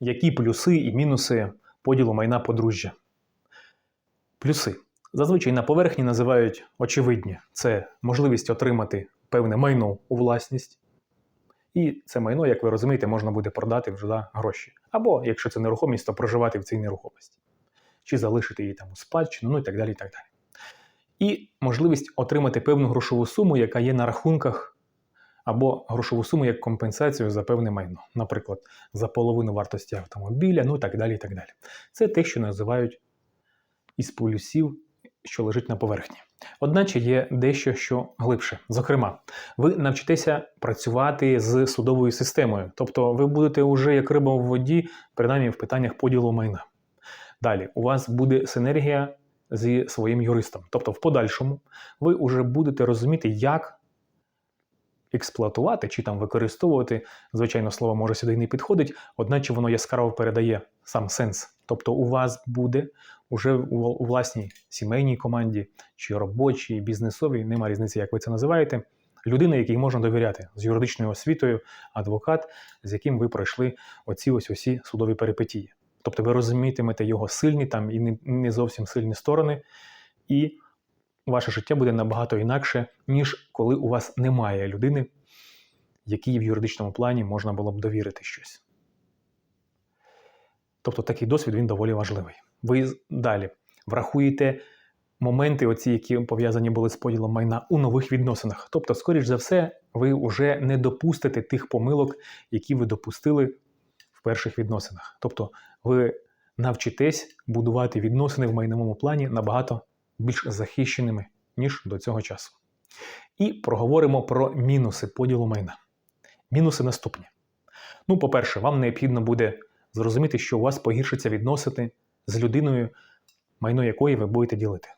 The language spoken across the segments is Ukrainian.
Які плюси і мінуси поділу майна подружжя? Плюси. Зазвичай на поверхні називають очевидні: це можливість отримати певне майно у власність. І це майно, як ви розумієте, можна буде продати вже за гроші. Або, якщо це нерухомість, то проживати в цій нерухомості. Чи залишити її там у спадщину, ну і так далі. І, так далі. і можливість отримати певну грошову суму, яка є на рахунках, або грошову суму як компенсацію за певне майно. Наприклад, за половину вартості автомобіля, ну і так далі. так далі. Це те, що називають із полюсів, що лежить на поверхні. Одначе є дещо, що глибше. Зокрема, ви навчитеся працювати з судовою системою, тобто ви будете вже як риба в воді, принаймні в питаннях поділу майна. Далі, у вас буде синергія зі своїм юристом. Тобто, в подальшому ви вже будете розуміти, як експлуатувати чи там використовувати, звичайно, слово може сюди не підходить, одначе воно яскраво передає сам сенс. Тобто, у вас буде уже у власній сімейній команді, чи робочій, бізнесовій, нема різниці, як ви це називаєте. Людина, якій можна довіряти з юридичною освітою, адвокат, з яким ви пройшли оці ось усі судові перипетії. Тобто ви розумітимете його сильні там і не зовсім сильні сторони, і ваше життя буде набагато інакше, ніж коли у вас немає людини, якій в юридичному плані можна було б довірити щось. Тобто такий досвід він доволі важливий. Ви далі врахуєте моменти, оці, які пов'язані були з поділом майна у нових відносинах. Тобто, скоріш за все, ви вже не допустите тих помилок, які ви допустили в перших відносинах. Тобто, ви навчитесь будувати відносини в майновому плані набагато більш захищеними, ніж до цього часу. І проговоримо про мінуси поділу майна. Мінуси наступні. Ну, по-перше, вам необхідно буде зрозуміти, що у вас погіршиться відносини з людиною, майно якої ви будете ділити.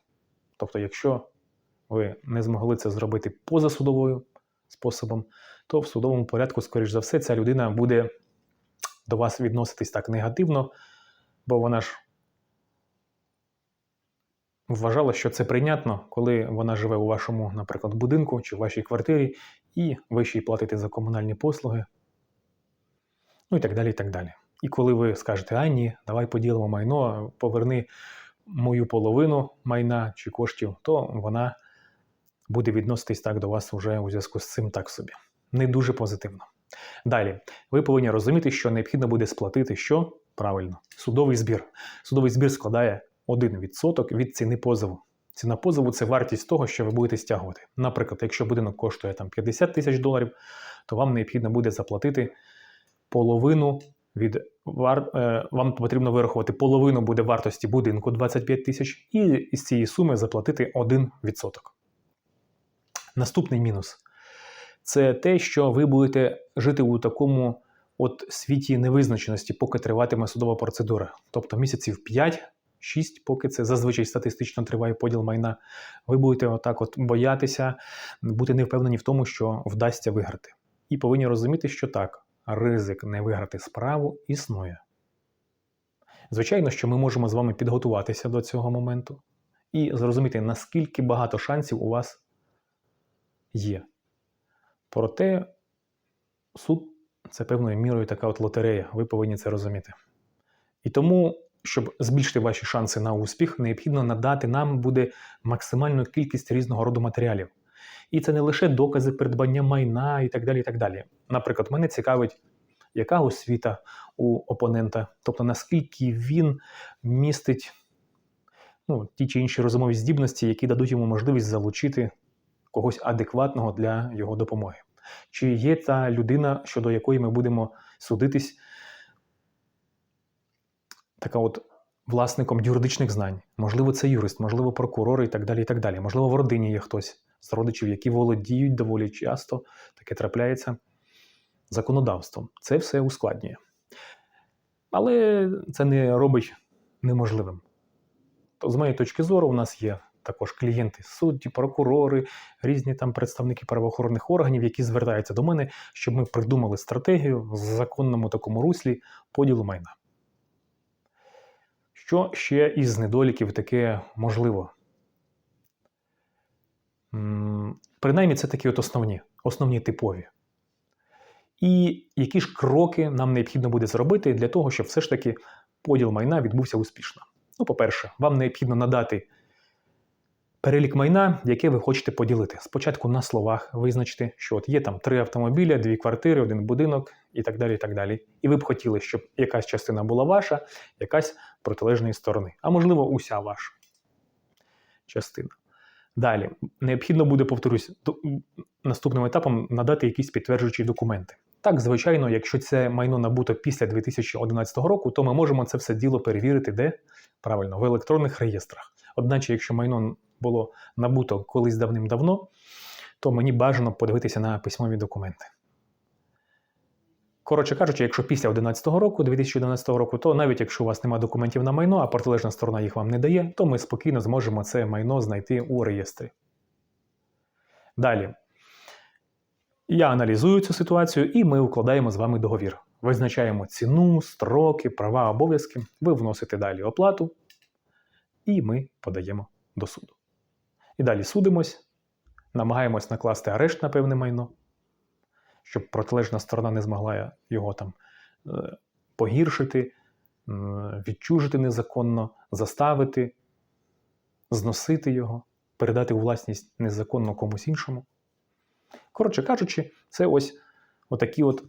Тобто, якщо ви не змогли це зробити позасудовою способом, то в судовому порядку, скоріш за все, ця людина буде до вас відноситись так негативно, бо вона ж вважала, що це прийнятно, коли вона живе у вашому, наприклад, будинку чи в вашій квартирі, і ви ще й платите за комунальні послуги, ну і так далі. І так далі. І коли ви скажете, а ні, давай поділимо майно, поверни мою половину майна чи коштів, то вона буде відноситись так до вас вже у зв'язку з цим так собі. Не дуже позитивно. Далі, ви повинні розуміти, що необхідно буде сплатити що? Правильно, судовий збір. Судовий збір складає 1% від ціни позову. Ціна позову це вартість того, що ви будете стягувати. Наприклад, якщо будинок коштує там 50 тисяч доларів, то вам необхідно буде заплатити половину від вар... е, вам потрібно вирахувати половину буде вартості будинку 25 тисяч, і із цієї суми заплатити 1%. Наступний мінус це те, що ви будете жити у такому от світі невизначеності, поки триватиме судова процедура. Тобто місяців 5. 6, поки це зазвичай статистично триває поділ майна, ви будете отак от боятися, бути невпевнені в тому, що вдасться виграти. І повинні розуміти, що так, ризик не виграти справу існує. Звичайно, що ми можемо з вами підготуватися до цього моменту і зрозуміти, наскільки багато шансів у вас є. Проте суд це певною мірою така от лотерея, ви повинні це розуміти. І тому, щоб збільшити ваші шанси на успіх, необхідно надати нам буде максимальну кількість різного роду матеріалів. І це не лише докази придбання майна і так далі. і так далі. Наприклад, мене цікавить, яка освіта у опонента, тобто наскільки він містить ну, ті чи інші розумові здібності, які дадуть йому можливість залучити когось адекватного для його допомоги. Чи є та людина, щодо якої ми будемо судитись, така от власником юридичних знань? Можливо, це юрист, можливо, прокурор і так далі. і так далі. Можливо, в родині є хтось з родичів, які володіють доволі часто, таке трапляється законодавством. Це все ускладнює. Але це не робить неможливим. То, з моєї точки зору, у нас є також клієнти, судді, прокурори, різні там представники правоохоронних органів, які звертаються до мене, щоб ми придумали стратегію в законному такому руслі поділу майна. Що ще із недоліків таке можливо? Принаймні, це такі от основні, основні типові. і які ж кроки нам необхідно буде зробити для того, щоб все ж таки поділ майна відбувся успішно. Ну, по-перше, вам необхідно надати перелік майна, яке ви хочете поділити. Спочатку на словах визначте, що от є там три автомобіля, дві квартири, один будинок і так далі. І так далі. І ви б хотіли, щоб якась частина була ваша, якась протилежної сторони, а можливо, уся ваша частина. Далі, необхідно буде, повторюсь, наступним етапом надати якісь підтверджуючі документи. Так, звичайно, якщо це майно набуто після 2011 року, то ми можемо це все діло перевірити де? Правильно, в електронних реєстрах. Одначе, якщо майно було набуто колись давним-давно, то мені бажано подивитися на письмові документи. Коротше кажучи, якщо після 2011 року, 2011 року, то навіть якщо у вас немає документів на майно, а протилежна сторона їх вам не дає, то ми спокійно зможемо це майно знайти у реєстрі. Далі. Я аналізую цю ситуацію, і ми укладаємо з вами договір. Визначаємо ціну, строки, права, обов'язки. Ви вносите далі оплату, і ми подаємо до суду. І далі судимось, намагаємось накласти арешт на певне майно, щоб протилежна сторона не змогла його там е, погіршити, відчужити незаконно, заставити, зносити його, передати у власність незаконно комусь іншому. Коротше кажучи, це ось отакі от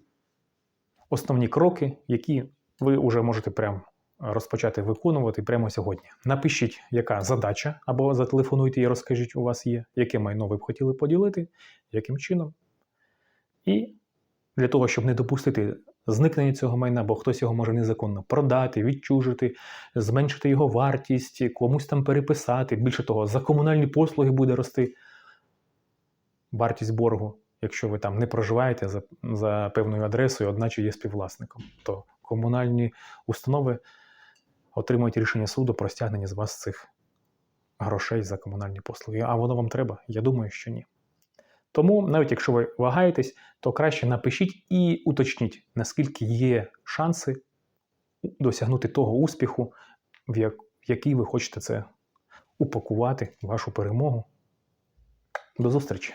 основні кроки, які ви вже можете прям розпочати виконувати прямо сьогодні. Напишіть, яка задача, або зателефонуйте і розкажіть, у вас є, яке майно ви б хотіли поділити, яким чином. І для того, щоб не допустити зникнення цього майна, бо хтось його може незаконно продати, відчужити, зменшити його вартість, комусь там переписати. Більше того, за комунальні послуги буде рости вартість боргу, якщо ви там не проживаєте за, за певною адресою, одначе є співвласником, то комунальні установи отримують рішення суду про стягнення з вас цих грошей за комунальні послуги. А воно вам треба? Я думаю, що ні. Тому, навіть якщо ви вагаєтесь, то краще напишіть і уточніть, наскільки є шанси досягнути того успіху, в який ви хочете це упакувати, вашу перемогу. До зустрічі!